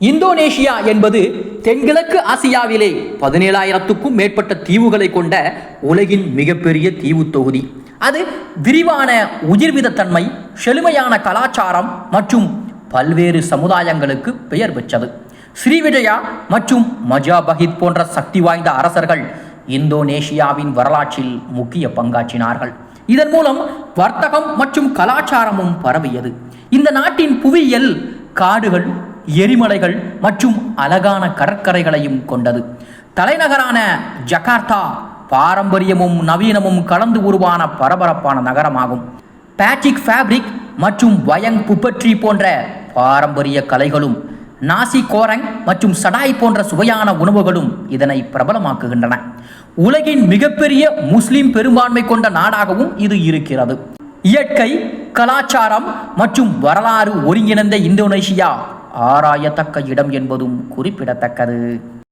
Indonesia என்பது தென்கிழக்கு ஆசியாவிலே பதினேழாயிரத்துக்கும் மேற்பட்ட தீவுகளை கொண்ட உலகின் மிகப்பெரிய தீவு தொகுதி. அது விரிவான உயிர்விதத்தன்மை செழுமையான கலாச்சாரம் மற்றும் பல்வேறு சமுதாயங்களுக்கு பெயர் பெற்றது. ஸ்ரீவிஜயா மற்றும் மஜாபஹித் போன்ற சக்தி வாய்ந்த அரசர்கள் இந்தோனேஷியாவின் வரலாற்றில் முக்கிய பங்காற்றினார்கள். இதன் மூலம் வர்த்தகம் மற்றும் கலாச்சாரமும் பரவியது. இந்த நாட்டின் புவியியல் காடுகள் எரிமலைகள் மற்றும் அழகான கடற்கரைகளையும் கொண்டது. தலைநகரான ஜகார்த்தா பாரம்பரியமும் நவீனமும் கலந்து உருவான பரபரப்பான நகரமாகும். பேட்ரிக் ஃபேப்ரிக் மற்றும் வயங் புப்பட்ரி போன்ற பாரம்பரிய கலைகளும் நாசி கோரங் மற்றும் சடாய் போன்ற சுவையான உணவுகளும் இதனை பிரபலமாக்குகின்றன. உலகின் மிகப்பெரிய முஸ்லிம் பெரும்பான்மை கொண்ட நாடாகவும் இது இருக்கிறது. இயற்கை கலாச்சாரம் மற்றும் வரலாறு ஒருங்கிணைந்த இந்தோனேஷியா ஆராயத்தக்க இடம் என்பதும் குறிப்பிடத்தக்கது.